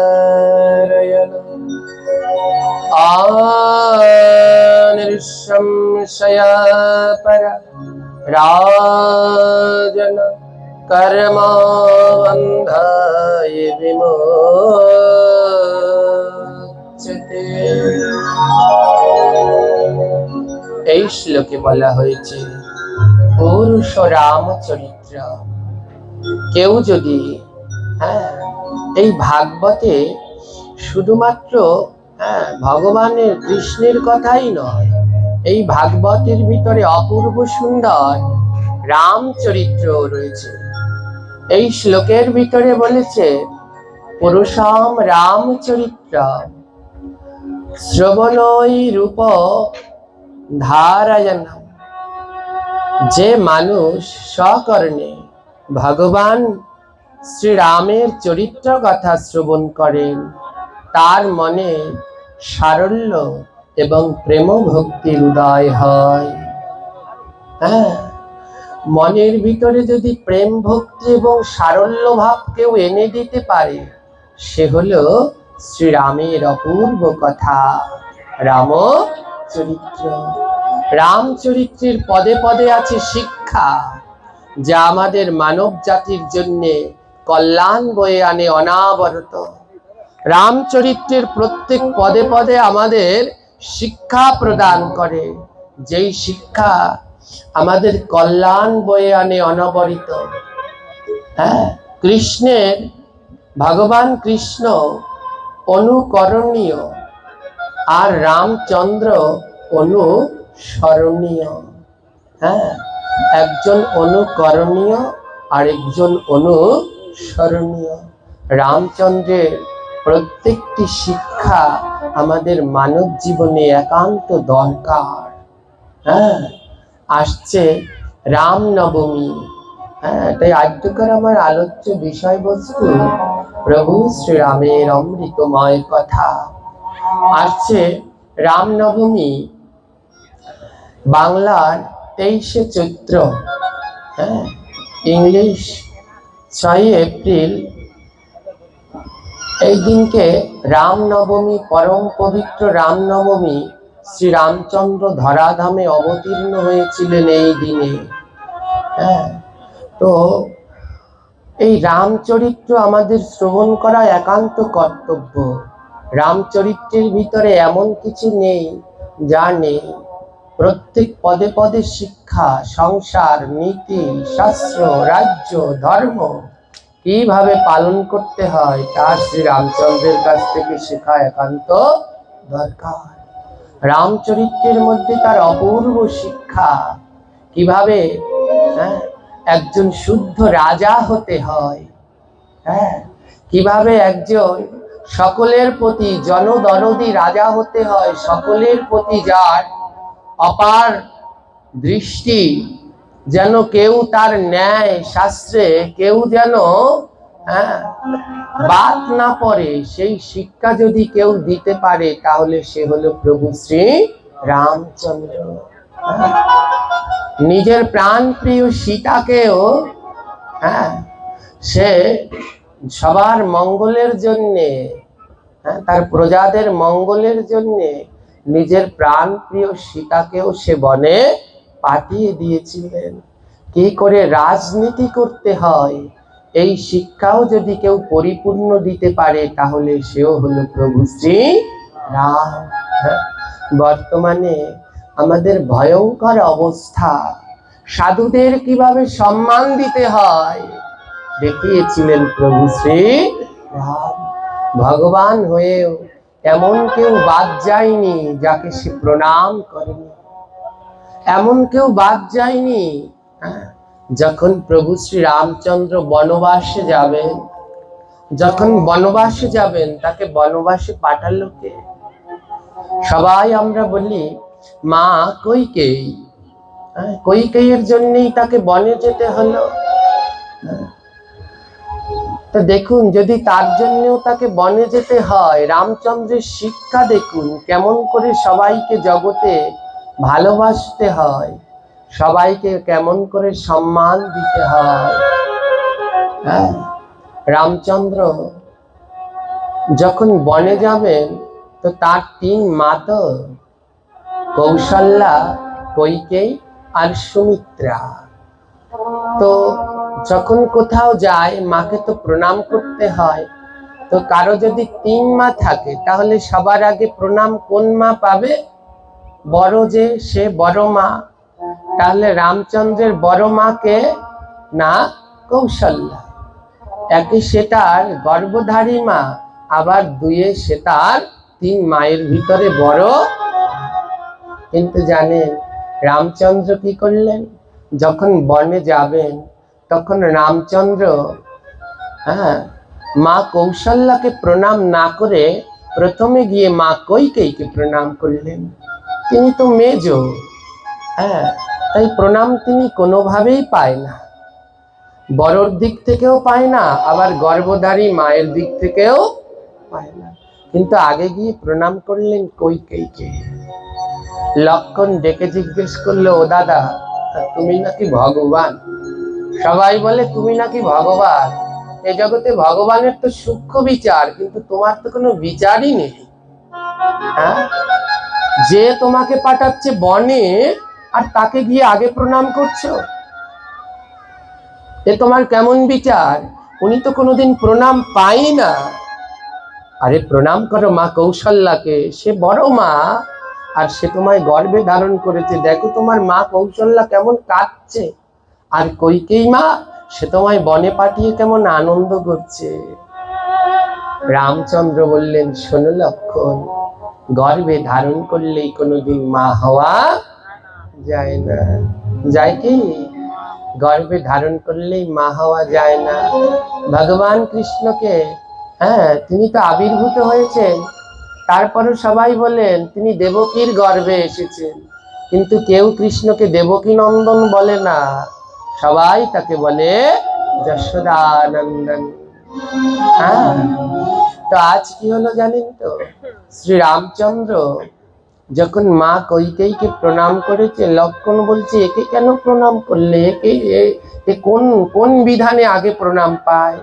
श्रवणैरुपधारयन् आनिर्शंशया पर राजन कर्मावन्धाय বিমোচতে এই শ্লোকে বলা হয়েছে পুরুষ রামচরিত্র কেউ যদি হ্যাঁ এই ভাগবতে শুধুমাত্র হ্যাঁ ভগবানের কৃষ্ণের কথাই নয়, এই ভাগবতের ভিতরে অপূর্ব সুন্দর রামচরিত্র রয়েছে। এই শ্লোকের ভিতরে বলেছে, পুরুষম রামচরিত্র শ্রবণই রূপ ধারায়ণম যে মানুষ সকর্ণে ভগবান শ্রীরামের চরিত্র কথা শ্রবণ করেন, তার মনে সারল্য এবং প্রেম ভক্তির উদয় হয়। হ্যাঁ মনের ভিতরে যদি প্রেম ভক্তি এবং সারল্য ভাব কেউ এনে দিতে পারে, সে হলো শ্রীরামের অপূর্ব কথা রাম চরিত্র রামচরিত্রের পদে পদে আছে শিক্ষা, যা আমাদের মানব জাতির জন্য কল্যাণ বয়ে আনে অনাবরত। রামচরিত্রের প্রত্যেক পদে পদে আমাদের শিক্ষা প্রদান করে, যেই শিক্ষা আমাদের কল্যাণ বয়ে আনে অনবরিত। হ্যাঁ কৃষ্ণের, ভগবান কৃষ্ণ অনুকরণীয় আর রামচন্দ্র অনুসরণীয় হ্যাঁ একজন অনুকরণীয় আর একজন অনুসরণীয় রামচন্দ্রের প্রত্যেকটি শিক্ষা আমাদের মানব জীবনে একান্ত দরকার। হ্যাঁ আসছে রামনবমী। হ্যাঁ তাই আজকের আমার আলোচ্য বিষয়বস্তু প্রভু শ্রীরামের অমৃতময় কথা। আসছে রামনবমী বাংলার তেইশে চৈত্র হ্যাঁ ইংলিশ ছয় এপ্রিল, এই দিনকে রামনবমী, পরম পবিত্র রামনবমী শ্রী রামচন্দ্র ধরাধামে অবতীর্ণ হয়েছিলেন এই দিনে হ্যাঁ। তো এই রামচরিত্র আমাদের শ্রবণ করা একান্ত কর্তব্য। রামচরিত্রের ভিতরে এমন কিছু নেই, যা নেই। প্রত্যেক পদে পদে শিক্ষা সংসার নীতি শাস্ত্র রাজ্য ধর্ম কীভাবে পালন করতে হয় তা শ্রী রামচন্দ্রের কাছ থেকে শেখা একান্ত দরকার। রামচরিত্রের মধ্যে তার অপূর্ব শিক্ষা। কীভাবে হ্যাঁ, একজন শুদ্ধ রাজা হতে হয়। হ্যাঁ কীভাবে একজন সকলের প্রতি জনদরদি রাজা হতে হয় সকলের প্রতি যার অপার দৃষ্টি যেন কেউ তার ন্যায় শাস্ত্রে কেউ যেন হ্যাঁ বাদ না পড়ে সেই শিক্ষা যদি কেউ দিতে পারে তাহলে সে হলো প্রভু শ্রী রামচন্দ্র হ্যাঁ। নিজের প্রাণ প্রিয় সীতাকেও হ্যাঁ সে সবার মঙ্গলের জন্যে হ্যাঁ, তার প্রজাদের মঙ্গলের জন্যে নিজের প্রাণ প্রিয় সীতাকেও সে বনে পাঠিয়ে দিয়েছিলেন। কি করে রাজনীতি করতে হয়? এই শিক্ষাও যদি কেউ পরিপূর্ণ দিতে পারে, তাহলে সেও হলো প্রভু শ্রী রাম। বর্তমানে আমাদের ভয়ঙ্কর অবস্থা। সাধুদের কীভাবে সম্মান দিতে হয়? দেখিয়েছিলেন প্রভু শ্রী রাম। ভগবান হয়েও এমন কেউ বাদ যায়নি যাকে সে প্রণাম করেনি এমন কেউ বাদ যায়নি হ্যাঁ, যখন প্রভু শ্রী রামচন্দ্র বনবাসে যাবেন যখন বনবাসে যাবেন তাকে বনবাসে পাঠালো কে? সবাই আমরা বলি মা কৈকেয়ী হ্যাঁ, কৈকেয়ীর জন্যই তাকে বনে যেতে হলো? হ্যাঁ। তো দেখুন, যদি তার জন্যও তাকে বনে যেতে হয়, রামচন্দ্রের শিক্ষা দেখুন, কেমন করে সবাইকে জগতে ভালোবাসতে হয়, সবাইকে কেমন করে সম্মান দিতে হয়। হ্যাঁ রামচন্দ্র যখন বনে যাবেন, তো তার তিন মা তো কৌশল্যা, কৈকেয়ী আর সুমিত্রা। তো যখন কোথাও যায়, মাকে তো প্রণাম করতে হয়। তো কারও যদি তিন মা থাকে, তাহলে সবার আগে প্রণাম কোন মা পাবে? বড় যে, সে বড় মা। তাহলে রামচন্দ্রের বড় মাকে না, কৌশল্যা। একে সে তার গর্ভধারী মা, আবার দুয়ে সে তার তিন মায়ের ভিতরে বড়। কিন্তু জানেন, রামচন্দ্র কি করলেন? যখন বনে যাবেন তখন রামচন্দ্র হ্যাঁ মা কৌশল্যাকে প্রণাম না করে প্রথমে গিয়ে মা কৈকেয়ীকে প্রণাম করলেন। তিনি তো মেজ হ্যাঁ তাই প্রণাম তিনি কোনোভাবেই পায় না। বড়র দিক থেকেও পায় না, আবার গর্ভধারী মায়ের দিক থেকেও পায় না। কিন্তু আগে গিয়ে প্রণাম করলেন কৈকেয়ীকে। লক্ষণ ডেকে জিজ্ঞেস করল, ও দাদা, তুমি নাকি ভগবান? সবাই বলে, তুমি নাকি ভগবান? এই জগতে ভগবানের তো সূক্ষ্ম বিচার, কিন্তু তোমার তো কোনো বিচারই নেই। হ্যাঁ? যে তোমাকে পাঠাচ্ছে বনে, আর তাকে গিয়ে আগে প্রণাম করছ? এ তোমার কেমন বিচার? উনি তো কোনোদিন প্রণাম পাই না। আরে প্রণাম করো মা কৌশল্যাকে, সে বড় মা, আর সে তোমায় গর্বে ধারণ করেছে। দেখো তোমার মা কৌশল্যা কেমন কাঁদছে। আর কৈকেই মা? সে তোমায় বনে পাঠিয়ে কেমন আনন্দ করছে। রামচন্দ্র বললেন, শোনো লক্ষণ গর্ভে ধারণ করলেই কোনোদিন মা হওয়া যায় না। যায় কি? গর্বে ধারণ করলেই মা হওয়া যায় না। ভগবান কৃষ্ণকে হ্যাঁ তিনি তো আবির্ভূত হয়েছেন। তারপরে সবাই বলেন, তিনি দেবকীর গর্বে এসেছেন। কিন্তু কেউ কৃষ্ণকে দেবকী নন্দন বলে না। সবাই তাকে বলে যশোদানন্দন। হ্যাঁ? তো আজ কি হলো জানেন তো? শ্রী রামচন্দ্র যখন মা কৈকেয়ীকে প্রণাম করেছে, লক্ষণ বলছে, একে কেন প্রণাম করলে? একে, এ কোন কোন বিধানে আগে প্রণাম পায়?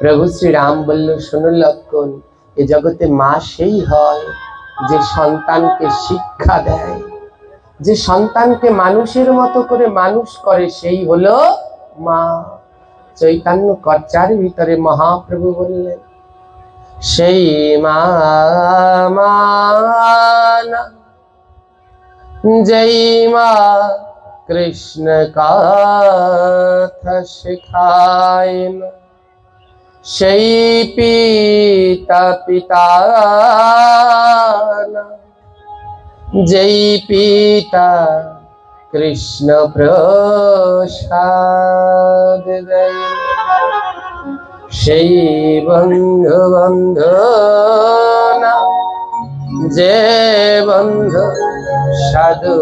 প্রভু শ্রী রাম বলল, শোনো লক্ষণ, এ জগতে মা সেই হয় যে সন্তানকে শিক্ষা দেয়। যে সন্তানকে মানুষের মতো করে মানুষ করে, সেই হলো মা। চৈতন্য কর্চার ভিতরে মহাপ্রভু বললেন, সেই মা জয় মা কৃষ্ণ কথা শেখায় সেই পিতা পিতা না। জয় পিতা কৃষ্ণ প্রসাদ সেই বন্ধু বন্ধু যে বন্ধু সাধু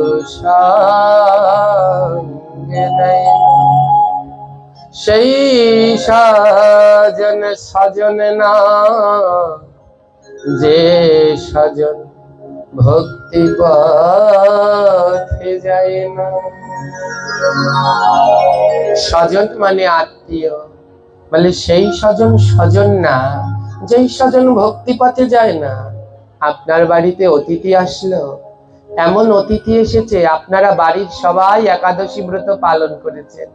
সেই সাজন সাজন না, যে সাজন ভক্তি পথে যায় না। স্বজন মানে আত্মীয়। বলে সেই স্বজন স্বজন না, যেই স্বজন ভক্তি পথে যায় না। আপনার বাড়িতে অতিথি আসলো, এমন অতিথি এসেছে, আপনারা বাড়ির সবাই একাদশী ব্রত পালন করেছেন।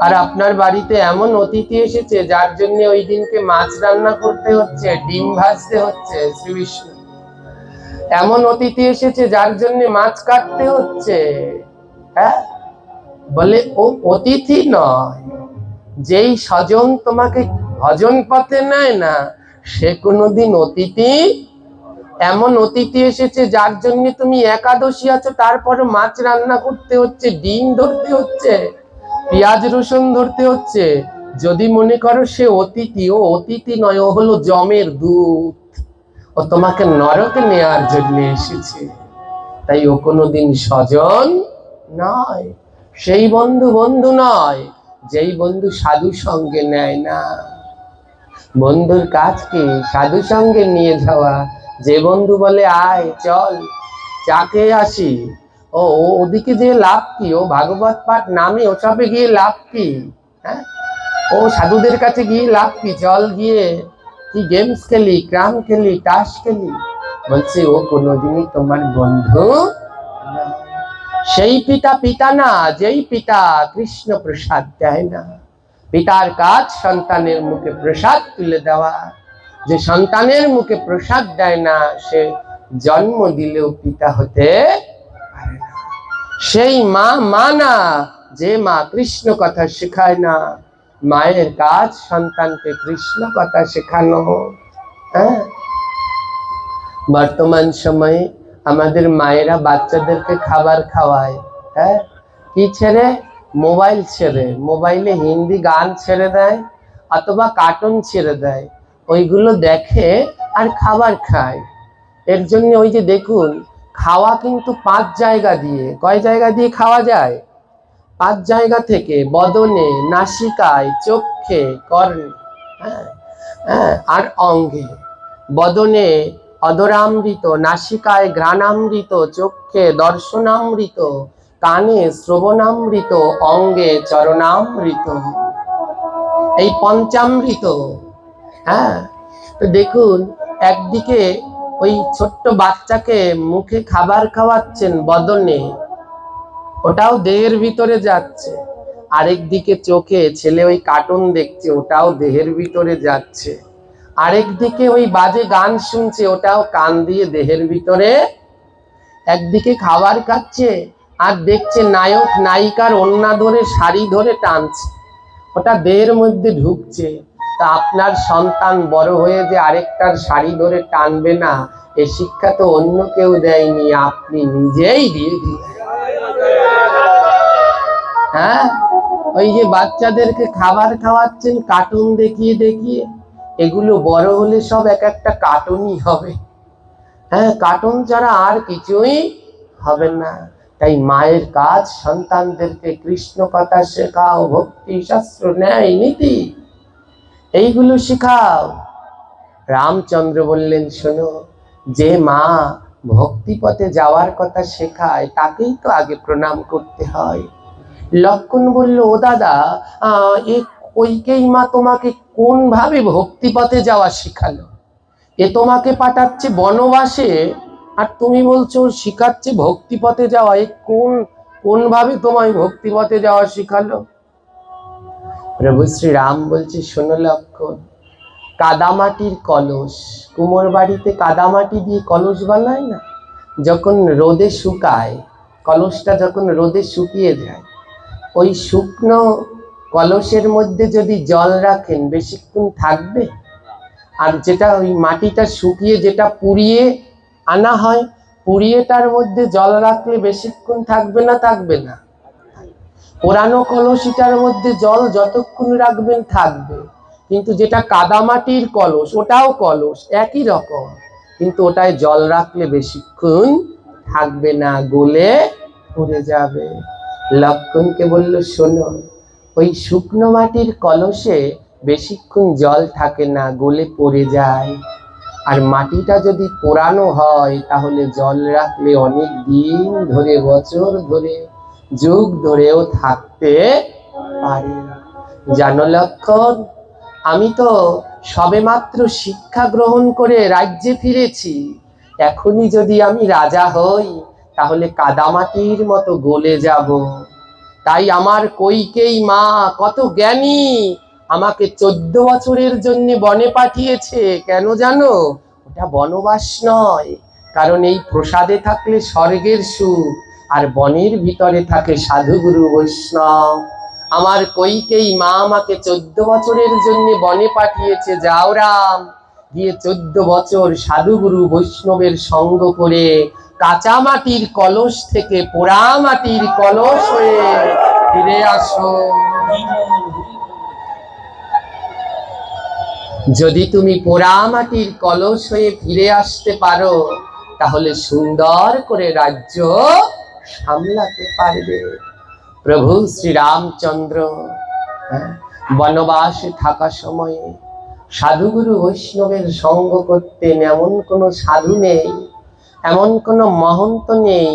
আর আপনার বাড়িতে এমন অতিথি এসেছে, যার জন্য ওই দিনকে মাছ রান্না করতে হচ্ছে, ডিম ভাজতে হচ্ছে শ্রী বিষ্ণু এমন অতিথি এসেছে যার জন্য মাছ কাটতে হচ্ছে। হ্যাঁ? বলে, ও অতিথি নয়। যেই স্বজন তোমাকে ভজন পথে নেয় না, সে কোনোদিন অতিথি? এমন অতিথি এসেছে যার জন্য তুমি একাদশী আছো তারপরে মাছ রান্না করতে হচ্ছে, ডিম ধরতে হচ্ছে, পেঁয়াজ রসুন ধরতে হচ্ছে। যদি মনে করো সে অতিথি, ও অতিথি নয়, ও হলো জমের দুধ ও তোমাকে নরকে নেওয়ার জন্য এসেছে। তাই ও কোনোদিন স্বজন নয়। সেই বন্ধু বন্ধু নয়, যেই বন্ধু সাধু সঙ্গে নেয় না। বন্ধুর কাজ কি সাধু সঙ্গে নিয়ে যাওয়া, যে বন্ধু বলে, আয়, চল চাকে আসি। ও, ও- ওদিকে যে লাভ কি? ও ভাগবত পাঠ নামে, ওসবে গিয়ে লাভ কি? হ্যাঁ? ও সাধুদের কাছে গিয়ে লাভ কি? চল গিয়ে। কি গেমস খেলি, ক্রাম খেলি তাস খেলি, বলছে, ও কোনোদিনই তোমার বন্ধু সেই পিতা পিতা না, যেই পিতা কৃষ্ণ প্রসাদ দেয় না। পিতার কাজ সন্তানের মুখে প্রসাদ তুলে দেওয়া। যে সন্তানের মুখে প্রসাদ দেয় না, সে জন্ম দিলেও পিতা হতে সেই মা মা না, যে মা কৃষ্ণ কথা শেখায় না। মায়ের কাজ, সন্তানকে কৃষ্ণ কথা শেখানো হ্যাঁ? বর্তমান সময়ে আমাদের মায়েরা বাচ্চাদেরকে খাবার খাওয়ায় হ্যাঁ? কি ছেড়ে? মোবাইল ছেড়ে। মোবাইলে হিন্দি গান ছেড়ে দেয় অথবা কার্টুন ছেড়ে দেয়। ওইগুলো দেখে আর খাবার খায়। এর জন্য ওই যে দেখুন, খাওয়া কিন্তু পাঁচ জায়গা দিয়ে। কয় জায়গা দিয়ে খাওয়া যায়? পাঁচ জায়গা থেকে বদনে, নাসিকায় চক্ষে কর্ণে হ্যাঁ হ্যাঁ আর অঙ্গে। বদনে অদরামৃত নাসিকায় ঘ্রাণামৃত, চক্ষে দর্শনামৃত, কানে শ্রবণামৃত, অঙ্গে চরণামৃত। এই পঞ্চামৃত হ্যাঁ তো দেখুন, একদিকে ওই ছোট্ট বাচ্চাকে মুখে খাবার খাওয়াচ্ছেন বদনে ওটাও দেহের ভিতরে যাচ্ছে। আরেক দিকে চোখে ছেলে ওই কার্টুন দেখছে, ওটাও দেহের ভিতরে যাচ্ছে। আরেক দিকে ওই বাজে গান শুনছে, ওটাও কান দিয়ে দেহের ভিতরে। একদিকে খাবার খাচ্ছে, আর দেখছে নায়ক, নায়িকার অন্যা ধরে শাড়ি ধরে টানছে। ওটা দেহের মধ্যে ঢুকছে। তা আপনার সন্তান বড় হয়ে যে আরেকটার শাড়ি ধরে টানবে না, এ শিক্ষা তো অন্য কেউ দেয়নি, আপনি নিজেই দিয়ে দিলেন। হ্যাঁ? ওই যে বাচ্চাদেরকে খাবার খাওয়াচ্ছেন কার্টুন দেখিয়ে দেখিয়ে। এগুলো বড় হলে সব এক একটা কার্টুনই হবে। হ্যাঁ কার্টুন ছাড়া আর কিছুই হবে না। তাই মায়ের কাজ সন্তানদেরকে কৃষ্ণ কথা শেখাও, ভক্তি, শাস্ত্র, ন্যায়, নীতি, এইগুলো শেখাও। রামচন্দ্র বললেন, শোনো, যে মা ভক্তি পথে যাওয়ার কথা শেখায়, তাকেই তো আগে প্রণাম করতে হয়। লক্ষণ বলল, ও দাদা এ কইকেই মা তোমাকে কোন ভাবে ভক্তি যাওয়া শেখালো? এ তোমাকে পাঠাচ্ছে বনবাসে, আর তুমি বলছো শিখাচ্ছে ভক্তিপথে যাওয়া। এ কোন কোন ভাবে তোমায় ভক্তিপথে যাওয়া শিখালো? প্রভু শ্রী রাম বলছে, শোনো লক্ষণ, কাদামাটির কলস, কুমোর বাড়িতে কাদামাটি দিয়ে কলস বানায় না? যখন রোদে শুকায়, কলসটা যখন রোদে শুকিয়ে যায় ওই শুকনো কলসের মধ্যে যদি জল রাখেন, বেশিক্ষণ থাকবে? আর যেটা ওই মাটিটা শুকিয়ে যেটা পুড়িয়ে আনা হয় পুড়িয়েটার মধ্যে জল রাখলে বেশিক্ষণ থাকবে না থাকবে না? পোড়ানো কলসিটার মধ্যে জল যতক্ষণ রাখবেন থাকবে। কিন্তু যেটা কাদামাটির কলস, ওটাও কলস, একই রকম। কিন্তু ওটায় জল রাখলে বেশিক্ষণ থাকবে না, গলে পড়ে যাবে। লক্ষণকে বলল, শোনো, ওই শুকনো মাটির কলসে বেশিক্ষণ জল থাকে না, গলে পড়ে যায়। আর মাটিটা যদি পোড়ানো হয়, তাহলে জল রাখলে অনেক দিন ধরে, বছর ধরে, যুগ ধরেও থাকতে পারে জানো লক্ষণ, আমি তো সবেমাত্র শিক্ষা গ্রহণ করে রাজ্যে ফিরেছি। এখনই যদি আমি রাজা হই তাহলে কাদামাটির মতো গলে যাব। তাই আমার কইকেই মা কত জ্ঞানী, আমাকে চোদ্দ বছরের জন্য বনে পাঠিয়েছে, কেন জানো? ওটা বনবাস নয়, কারণ এই প্রসাদে থাকলে স্বর্গের সুখ, আর বনের ভিতরে থাকে সাধুগুরু বৈষ্ণব। আমার কইকেই মা আমাকে চোদ্দ বছরের জন্য বনে পাঠিয়েছে, যাও রাম। গিয়ে চোদ্দ বছর সাধুগুরু বৈষ্ণবের সঙ্গ করে কাঁচা মাটির কলস থেকে পোড়া মাটির কলস হয়ে ফিরে আসো। যদি তুমি পোড়া মাটির কলস হয়ে ফিরে আসতে পারো তাহলে সুন্দর করে রাজ্য সামলাতে পারবে। প্রভু শ্রীরামচন্দ্র হ্যাঁ, বনবাসে থাকা সময়ে সাধুগুরু বৈষ্ণবের সঙ্গ করতেন এমন কোনো সাধু নেই এমন কোনো মহন্ত নেই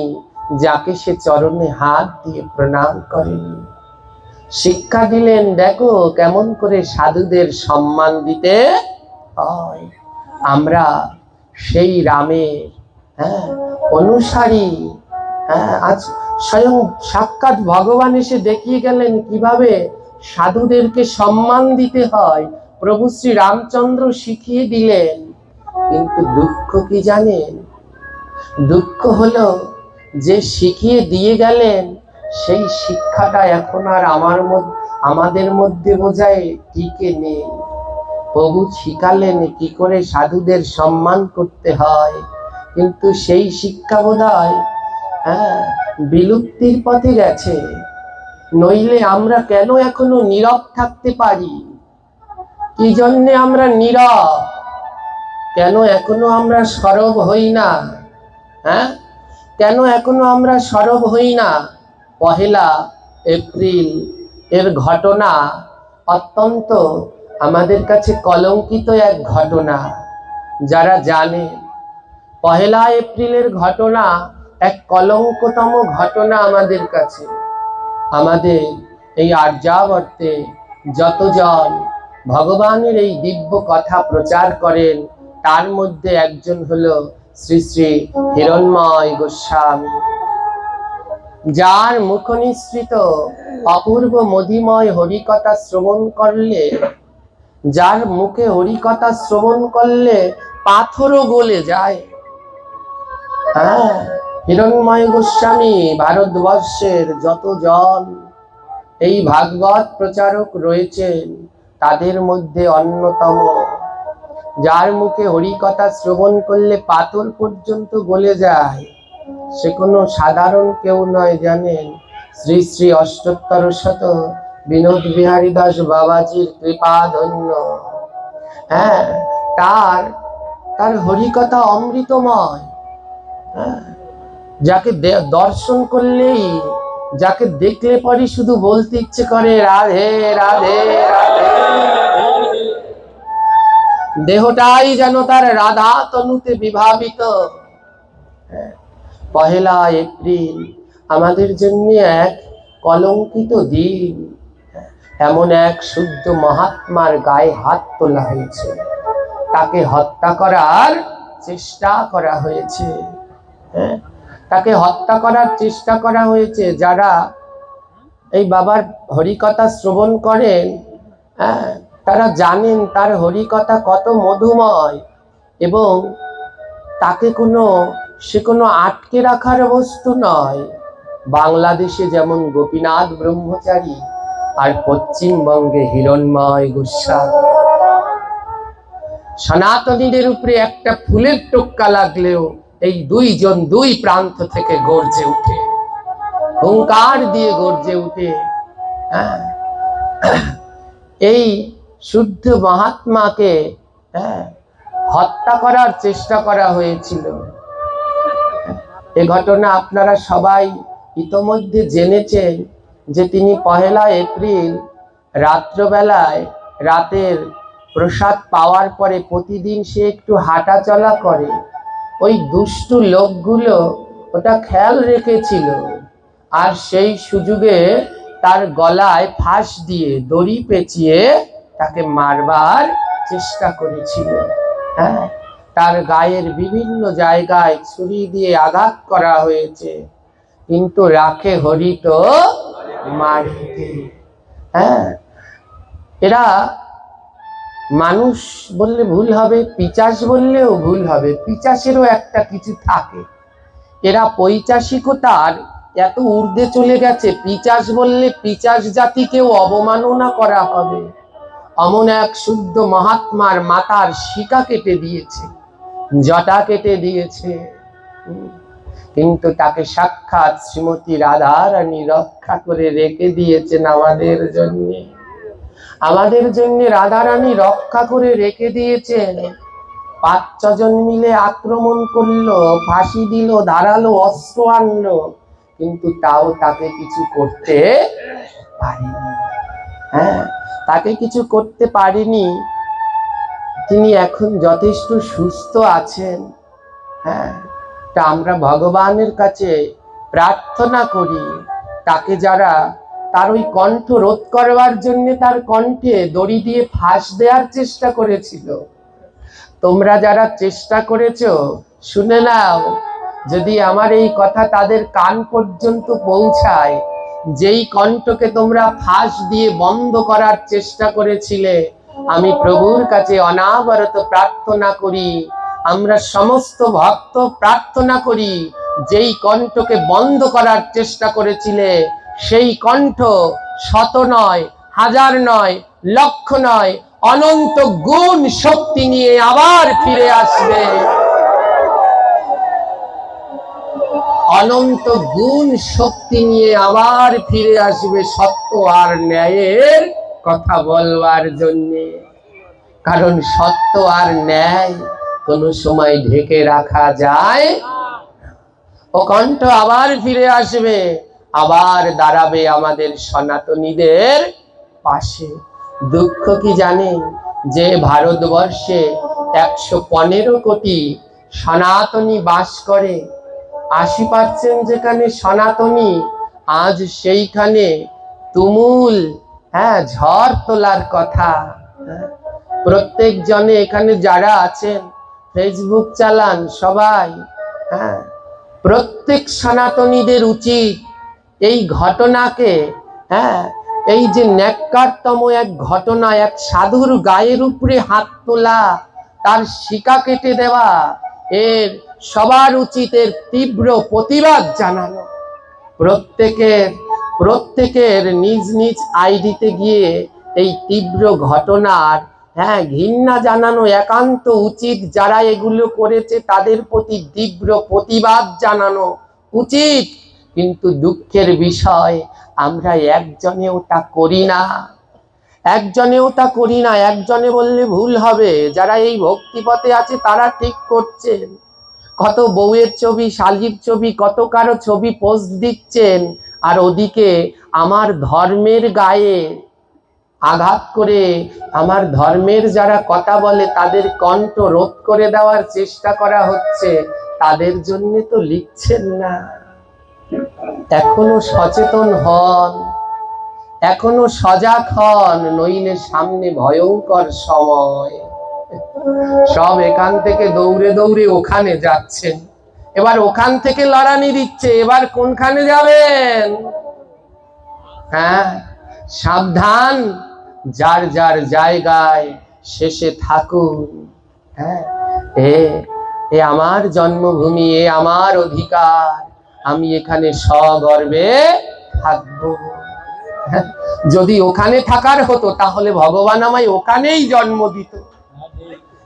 যাকে সে চরণে হাত দিয়ে প্রণাম করেনি শিক্ষা দিলেন, দেখো কেমন করে সাধুদের সম্মান দিতে হয়। আমরা সেই রামের হ্যাঁ অনুসারী হ্যাঁ আজ স্বয়ং সাক্ষাৎ ভগবান এসে দেখিয়ে গেলেন কীভাবে সাধুদেরকে সম্মান দিতে হয়। প্রভু শ্রী রামচন্দ্র শিখিয়ে দিলেন। কিন্তু দুঃখ কি জানেন? দুঃখ হলো যে শিখিয়ে দিয়ে গেলেন, সেই শিক্ষাটা এখন আর আমার মধ্যে আমাদের মধ্যে বোঝায় টিকে নেই। প্রভু শিখালেন কি করে সাধুদের সম্মান করতে হয়, কিন্তু সেই শিক্ষা বোধ হ্যাঁ বিলুপ্তির পথে গেছে। নইলে আমরা কেন এখনও নীরব থাকতে পারি? কি জন্যে আমরা নীরব? কেন এখনও আমরা সরব হই না? হ্যাঁ? কেন এখনও আমরা সরব হই না? পহেলা এপ্রিল এর ঘটনা অত্যন্ত আমাদের কাছে কলঙ্কিত এক ঘটনা, যারা জানে। পহেলা এপ্রিলের ঘটনা এক কলঙ্কতম ঘটনা আমাদের কাছে। আমাদের এই আর্যাবর্তে যতজন ভগবানের এই দিব্য কথা প্রচার করেন, তার মধ্যে একজন হলো শ্রী শ্রী হিরণময় গোস্বামী। যার মুখ নিঃসৃত অপূর্ব মধিময় হরিকথা শ্রবণ করলে, যার মুখে হরিকথা শ্রবণ করলে পাথরও গলে যায়। হ্যাঁ হিরণময় গোস্বামী, ভারতবর্ষের যত জন এই ভাগবত প্রচারক রয়েছেন, তাদের মধ্যে অন্যতম যার মুখে হরিকথা শ্রবণ করলে পাথর পর্যন্ত গলে যায়। সে কোনো সাধারণ কেউ নয় জানেন শ্রী শ্রী অষ্টোত্তর শত বিনোদ বিহারী দাস বাবাজির কৃপা ধন্য হ্যাঁ তার তার হরিকথা অমৃতময়। হ্যাঁ, যাকে দর্শন করলেই যাকে দেখলে পরে শুধু বলতে ইচ্ছে করে রাধে রাধে দেহটাই যেন তার রাধা তনুতে বিভাবিত। পহেলা এপ্রিল আমাদের জন্য এক কলঙ্কিত দিন। এমন এক শুদ্ধ মহাত্মার গায়ে হাত তোলা হয়েছে। তাকে হত্যা করার চেষ্টা করা হয়েছে। হ্যাঁ তাকে হত্যা করার চেষ্টা করা হয়েছে যারা এই বাবার হরিকথা শ্রবণ করেন। হ্যাঁ তারা জানেন তার হরিকথা কত মধুময় এবং তাকে কোনো, সে কোনো আটকে রাখার বস্তু নয়। বাংলাদেশে যেমন গোপীনাথ ব্রহ্মচারী আর পশ্চিমবঙ্গে হিরণময় গোস্বামী সনাতনীদের উপরে একটা ফুলের টোক্কা লাগলেও এই দুইজন দুই প্রান্ত থেকে গর্জে উঠে। হুঙ্কার দিয়ে গর্জে উঠে হ্যাঁ। এই শুদ্ধ মহাত্মাকে হ্যাঁ হত্যা করার চেষ্টা করা হয়েছিল। এ ঘটনা আপনারা সবাই ইতোমধ্যে জেনেছেন যে তিনি পহেলা এপ্রিল রাত্রবেলায় রাতের প্রসাদ পাওয়ার পরে প্রতিদিন সে একটু হাঁটা চলা করে। ওই দুষ্টু লোকগুলো ওটা খেয়াল রেখেছিল আর সেই সুযোগে তার গলায় ফাঁস দিয়ে দড়ি পেঁচিয়ে তাকে মারবার চেষ্টা করেছিল। হ্যাঁ? তার গায়ের বিভিন্ন জায়গায় ছুরি দিয়ে আঘাত করা হয়েছে। কিন্তু রাখে হরিত মারিতে হ্যাঁ? এরা মানুষ বললে ভুল হবে, পিচাস বললেও ভুল হবে। পিচাসেরও একটা কিছু থাকে। এরা পৈচাসিকতার এত ঊর্ধ্বে চলে গেছে, পিচাস বললে পিচাস জাতিকেও অবমাননা করা হবে। অমন এক শুদ্ধ মহাত্মার মাতার শিকা কেটে দিয়েছে, জটা কেটে দিয়েছে। কিন্তু তাকে সাক্ষাৎ শ্রীমতী রাধারানী রক্ষা করে রেখে দিয়েছেন আমাদের জন্য। আমাদের জন্য রাধারানী রক্ষা করে রেখে দিয়েছেন। পাঁচ ছজন মিলে আক্রমণ করল, ফাঁসি দিল, ধারালো অস্ত্র আনলো, কিন্তু তাও তাকে কিছু করতে পারেনি। হ্যাঁ তাকে কিছু করতে পারিনি। তিনি এখন যথেষ্ট সুস্থ আছেন। হ্যাঁ তা আমরা ভগবানের কাছে প্রার্থনা করি। তাকে যারা তার ওই কণ্ঠ রোধ করবার জন্য তার কণ্ঠে দড়ি দিয়ে ফাঁস দেওয়ার চেষ্টা করেছিল। তোমরা যারা চেষ্টা করেছ, শুনে নাও, যদি আমার এই কথা তাদের কান পর্যন্ত পৌঁছায় যেই কণ্ঠকে তোমরা ফাঁস দিয়ে বন্ধ করার চেষ্টা করেছিলে, আমি প্রভুর কাছে অনাবরত প্রার্থনা করি। আমরা সমস্ত ভক্ত প্রার্থনা করি, যেই কণ্ঠকে বন্ধ করার চেষ্টা করেছিলে, সেই কণ্ঠ শত নয়, হাজার নয়, লক্ষ নয়, অনন্ত গুণ শক্তি নিয়ে আবার ফিরে আসবে। অনন্ত গুণ শক্তি নিয়ে আবার ফিরে আসবে সত্য আর ন্যায়ের কথা বলবার জন্যে। কারণ সত্য আর ন্যায় কোনো সময় ঢেকে রাখা যায় ও কণ্ঠ আবার ফিরে আসবে, আবার দাঁড়াবে আমাদের সনাতনীদের পাশে। দুঃখ কি জানে যে ভারতবর্ষে একশো পনেরো কোটি সনাতনী বাস করে আশি পার্সেন্ট যেখানে সনাতনী আজ সেইখানে তুমুল হ্যাঁ ঝড় তোলার কথা। হ্যাঁ, প্রত্যেক জনে এখানে যারা আছেন ফেসবুক চালান সবাই হ্যাঁ প্রত্যেক সনাতনীদের উচিত এই ঘটনাকে হ্যাঁ এই যে ন্যাক্কারতম এক ঘটনা এক সাধুর গায়ের উপরে হাত তোলা তার শিকা কেটে দেওয়া এর সবার উচিত এর তীব্র প্রতিবাদ জানানো। প্রত্যেকের প্রত্যেকের নিজ নিজ আইডিতে গিয়ে এই তীব্র ঘটনার হ্যাঁ ঘৃণা জানানো একান্ত উচিত যারা এগুলো করেছে তাদের প্রতি তীব্র প্রতিবাদ জানানো উচিত। কিন্তু দুঃখের বিষয়, আমরা একজনেও তা করি না। একজনেও তা করি না, একজনে বললে ভুল হবে। যারা এই ভক্তিপথে আছে, তারা ঠিক করছেন। কত বউয়ের ছবি শালির ছবি, কত কারও ছবি পোস্ট দিচ্ছেন। আর ওদিকে আমার ধর্মের গায়ে আঘাত করে আমার ধর্মের যারা কথা বলে, তাদের কণ্ঠ রোধ করে দেওয়ার চেষ্টা করা হচ্ছে। তাদের জন্য তো লিখছেন না। এখনও সচেতন হন। এখনও সজাগ হন নইলে সামনে ভয়ঙ্কর সময়। সব এখান থেকে দৌড়ে দৌড়ে ওখানে যাচ্ছেন। এবার ওখান থেকে লড়ানি দিচ্ছে, এবার কোনখানে যাবেন? হ্যাঁ সাবধান, যার যার জায়গায় শেষে থাকুন। হ্যাঁ এ এ আমার জন্মভূমি, এ আমার অধিকার, আমি এখানে সগর্বে থাকব। যদি ওখানে থাকার হতো, তাহলে ভগবান আমায় ওখানেই জন্ম দিত।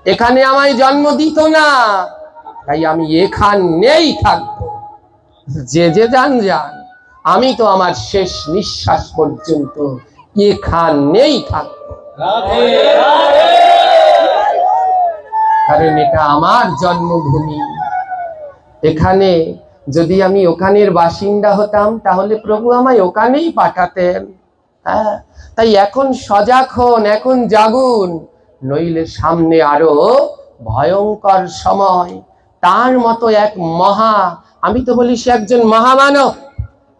এখানে আমায় জন্ম দিত না। তাই আমি এখানেই থাকব। যে যে যান যান, আমি তো আমার শেষ নিঃশ্বাস পর্যন্ত এখানেই থাকব। কারণ এটা আমার জন্মভূমি। এখানে যদি আমি ওখানের বাসিন্দা হতাম, তাহলে প্রভু আমায় ওখানেই পাঠাতেন। হ্যাঁ তাই এখন সজাগ হন, এখন জাগুন। নইলে সামনে আরও ভয়ঙ্কর সময়। তার মতো এক মহা, আমি তো বলি সে একজন মহামানব।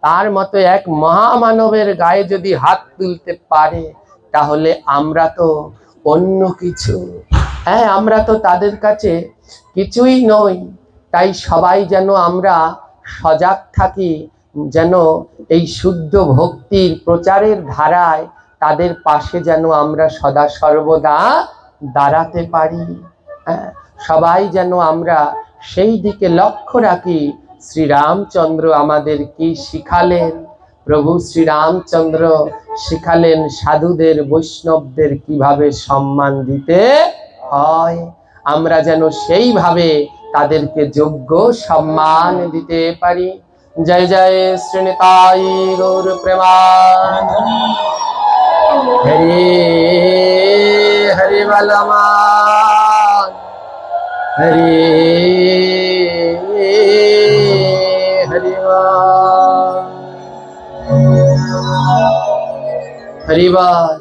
তার মতো এক মহামানবের গায়ে যদি হাত তুলতে পারে, তাহলে আমরা তো অন্য কিছু। হ্যাঁ আমরা তো তাদের কাছে কিছুই নই। তাই সবাই যেন আমরা সজাগ থাকি, যেন এই শুদ্ধ ভক্তির প্রচারের ধারায় তাদের পাশে যেন আমরা সদা সর্বদা দাঁড়াতে পারি। হ্যাঁ সবাই যেন আমরা সেই দিকে লক্ষ্য রাখি। শ্রীরামচন্দ্র আমাদের কি শিখালেন? প্রভু শ্রীরামচন্দ্র শিখালেন সাধুদের, বৈষ্ণবদের কীভাবে সম্মান দিতে হয়। আমরা যেন সেইভাবে তাদেরকে যোগ্য সম্মান দিতে পারি। জয় জয় শ্রীনিতাই গৌর প্রেমান হরে হরে বলমান হরে হরে হরিবল,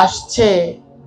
আসছে